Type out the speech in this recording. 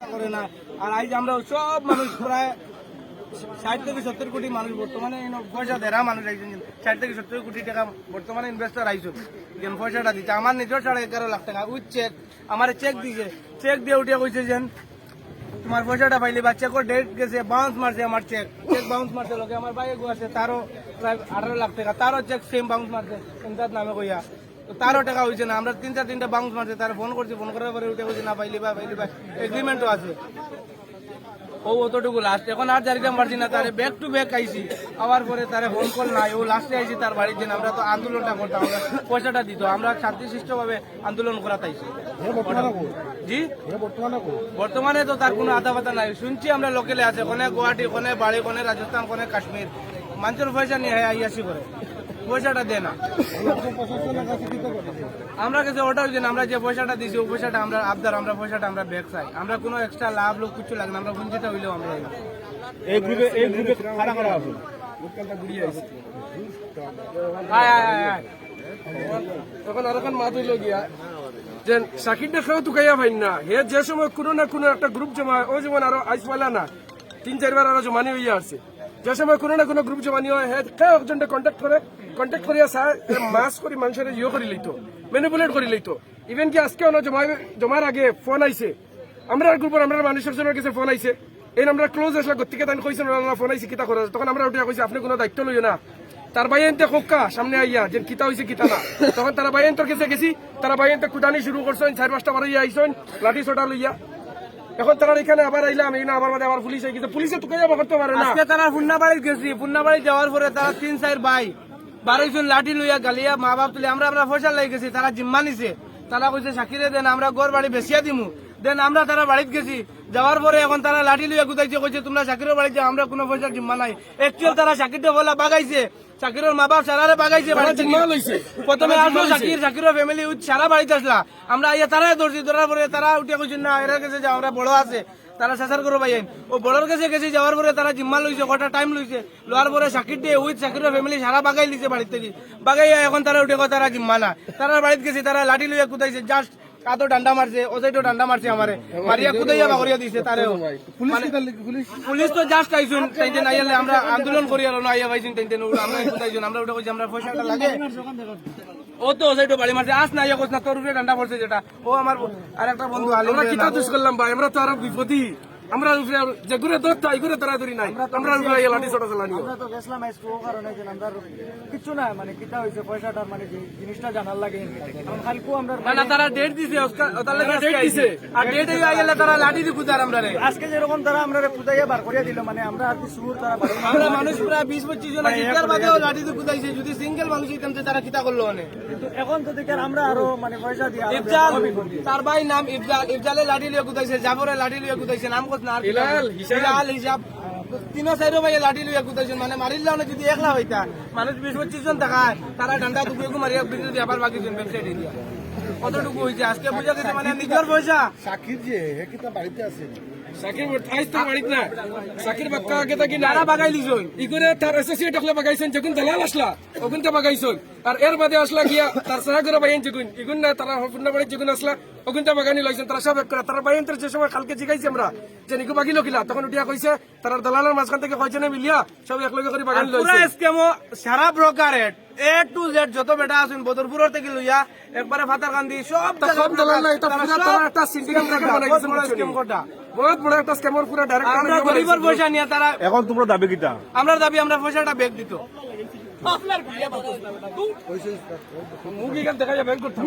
করে না। আর আজ আমরা সব মানুষ প্রায় ষাট থেকে সত্তর কোটি মানুষ বর্তমানে পয়সা দেরা মানুষ আইছেন ষাট থেকে সত্তর কোটি টাকা বর্তমানে ইনভেস্টর আইসুন যেন পয়সাটা দিচ্ছে আমার নিজের সাড়ে এগারো লাখ টাকা। উইথ চেক আমার চেক দিছে। চেক দিয়ে উঠে কইছে যেন তোমার পয়সাটা পাইলি বা চেকর ডেট গেছে বাউন্স মারছে আমার চেক চেক বাউন্স মারছে লোকে আমার বাইরে আছে, তারও প্রায় আঠারো লাখ টাকা। তারও চেক সেম বাউন্স মারছে। এমদাদ নামে কইয়া। তারও টাকা হয়েছে না। আমরা তিন চার তিনটা বাউন্স মারছে তার ফোন করছি ফোন করার পরে উঠে কইছে না পাইলি বা পাইলি বা এগ্রিমেন্টও আছে। ও অতটুকু লাস্ট এখন আর জারিতাম পারছি না তারে ব্যাক টু ব্যাক আইছি। আবার পরে তারে ফোন কল নাই ও লাস্টে আইছি তার বাড়ির জন্য। আমরা তো আন্দোলনটা করতাম আমরা পয়সাটা দিত। আমরা শান্তিশিষ্ট ভাবে আন্দোলন করাতে আইছি। জি? বর্তমানে তো তার কোনো আধা পাতা নাই। শুনছি আমরা লোকেলে আছে কোনে গুয়াহাটি কোনে বাড়ি কোনে রাজস্থান কোনে কাশ্মীর। মানুষের পয়সা নিয়ে আইয়াসি করে পয়সাটা দে না। আমরা কাছে ওটা হচ্ছে না, আমরা যে পয়সাটা দিছি ওই পয়সাটা আমরা আবদার আমরা পয়সাটা আমরা ব্যাগ চাই। আমরা কোনো এক্সট্রা লাভ লোক কিছু লাগে না আমরা বঞ্চিত হইলেও আমরা এই গ্রুপে গ্রুপে খাড়া করা আছে তখন মাত হইল গিয়া যে তো ভাই না। হে যে সময় কোনো না কোনো একটা গ্রুপ জমা ওই যেমন আরও আইস না তিন চারবার আরও জমানি হইয়া আসছে। যে সময় কোনো না কোনো গ্রুপ জমানি হয় হে হে একজনটা কন্ট্যাক্ট করে কন্ট্যাক্ট করিয়া চায় মাস করে মানুষের ইয়ে করে লইতো ম্যানিপুলেট করে লইতো ইভেন কি আজকে না জমা জমার আগে ফোন আইছে আমরা গ্রুপের আমরা মানুষের জনের কাছে ফোন আইছে এই আমরা ক্লোজ আসলে গতিকে তাই কইছেন ফোন আইছে কিতা করে তখন আমরা উঠে কইছি আপনি কোনো দায়িত্ব লইও না তার বাইনতে কোক্কা সামনে আইয়া যে কিতা হইছে কিতা না তখন তারা বাইনতর কাছে গেছি তারা বাইনতে কুটানি শুরু করছেন চার পাঁচটা বার আইছেন লাঠি ছোটা লইয়া এখন তারা এখানে আবার আইলাম, এই না আবার বাদে আবার পুলিশ কিন্তু পুলিশে তো যাব করতে পারে না। তারা ফুন্নাবাড়ি গেছি। ফুন্নাবাড়ি যাওয়ার পরে তারা তিন চার ভাই বারোজন লাঠি লইয়া গালিয়া মা বাপ তুলে আমরা আমরা পয়সা লাই গেছি, তারা জিম্মা নিছে। তারা কইছে, সাকিরে, দেন আমরা গড় বাড়ি বেসিয়া দিমু। দেন আমরা তারা বাড়িতে গেছি। যাওয়ার পরে এখন তারা লাঠি লইয়া গুতাইছে কইছে, তোমরা সাকিরের বাড়ি যাও, আমরা কোনো পয়সা জিম্মা নাই। একচুয়াল তারা সাকিরটা বলা বাগাইছে সাকিরের মা বাপ সারারে বাগাইছে বাড়ি থেকে। জিম্মা লইছে। প্রথমে তারা আসলো জিম্মা লইছে। ফ্যামিলি সারা বাড়িতে আসলা আমরা আইয়া তারাই ধরছি ধরার পরে তারা উঠে কইছেন না এরা কাছে যাও আমরা বড় আছে তারা শেষার করো ভাই ও বড়র কাছে গেছে যাওয়ার পরে তারা জিম্মা লইছে কটা টাইম লইছে লোয়ার পরে সাকির দিয়ে উইথ সাকিরের ফ্যামিলি সারা বাগাই লিছে বাড়ির থেকে বাগাইয়া এখন তারা উঠে তারা জিম্মা না তারা বাড়িতে গেছে তারা লাঠি লইয়া কুদাইছে জাস্ট কাতো ডান্ডা মারছে ও সাইডও ডান্ডা মারছে আমারে। মারিয়া কুদাইয়া বাগরিয়া দিছে তারেও পুলিশ তো জাস্ট আইছুন তাইতে নাই আইলে আমরা আন্দোলন করি আলো না আইয়া পাইছুন তাইতে আমরা কুদাইছুন আমরা ওটা কইছি আমরা পয়সাটা লাগে। ও তো সাইডও বাড়ি মারছে আস না ইয়া কইছ না তোর উপরে ডান্ডা পড়ছে যেটা। ও আমার আর একটা বন্ধু আলো আমরা কিতা দুষ করলাম ভাই আমরা তো আরও বিপদী। আমরা যে ঘুরে ধরতে হয় ঘুরে নাই। আমরা উপরে লাঠি ছোটা চালানি আমরা তো গেছিলাম ও কারণে যে আমরা কিছু না মানে হয়েছে পয়সাটার মানে যে জিনিসটা জানার লাগে। কারণ খালকু আমরা না না তারা ডেট দিছে ওস্কা- ও তার লাগে ডেট দিছে। আর ডেট আইলে তারা লাঠি দি কুদার আমরা রে। আজকে যেরকম তারা আমরা পুজাইয়া বার করিয়া দিল মানে আমরা আর কি তারা আমরা মানুষ প্রায় বিশ পঁচিশ জন আছি বাদেও লাঠি দি কুদাইছে যদি সিঙ্গেল মানুষ হইতাম তারা কিতা করল অনেক কিন্তু এখন তো দেখি আর আমরা আরও মানে পয়সা দিয়ে ইফজাল তার ভাই নাম ইফজাল ইফজালে লাঠি লিয়ে কুদাইছে জাবরে লাঠি লিয়ে কুদাইছে নাম কত না নাম? হিসাব। তিনো চাইরো ভাই লাঠি লিয়ে কুদাইছে মানে না যদি একলা হইতা মানুষ বিশ পঁচিশ জন থাকায় তারা ডান্ডা দুপুরে মারিয়া বিদ্যুৎ আবার বাকি জন ব্যবসায়ী দিয়া। কতটুকু হয়েছে আজকে বুঝা গেছে মানে নিজের পয়সা সাকিব যে হে কি বাড়িতে আছে। সাকির আইস তো না। সাকির বাক্কা আগে থাকি না তারা বাগাই লিছই ইগুনে তার অ্যাসোসিয়েট হলে বাগাইছেন যখন দালাল আসলা ওগুন তো বাগাইছেন। আর এর বাদে আসলা গিয়া তার সারা করে বাইন যখন ইগুন না তারা হফুন্না বাড়ি যখন আসলা ওগুন তো বাগানি লাইছেন তারা সব এক করে তারা বাইন যে সময় কালকে জিগাইছে আমরা যে নিকু বাগি লকিলা তখন উঠিয়া কইছে তারা দালালের মাঝখান থেকে কয়জনে মিলিয়া সব একলগে করে বাগানি পুরা লইছে স্কেমো সারা ব্রোকারেট এ টু জেড যত বেটা আছেন বদরপুরের থেকে লইয়া একবারে ফাতার কান্দি সব সব দালাল না এটা পুরা সব- একটা সিন্ডিকেট স্কেম কোটা বহুত বড় একটা স্ক্যামর পুরা ডাইরেক্ট আমরা গরিবের পয়সা নিয়ে তারা এখন তোমরা দাবি কিটা? আমরা দাবি আমরা পয়সাটা ব্যাগ দিত। মুখ এখান দেখা যাবে ব্যাংক করতে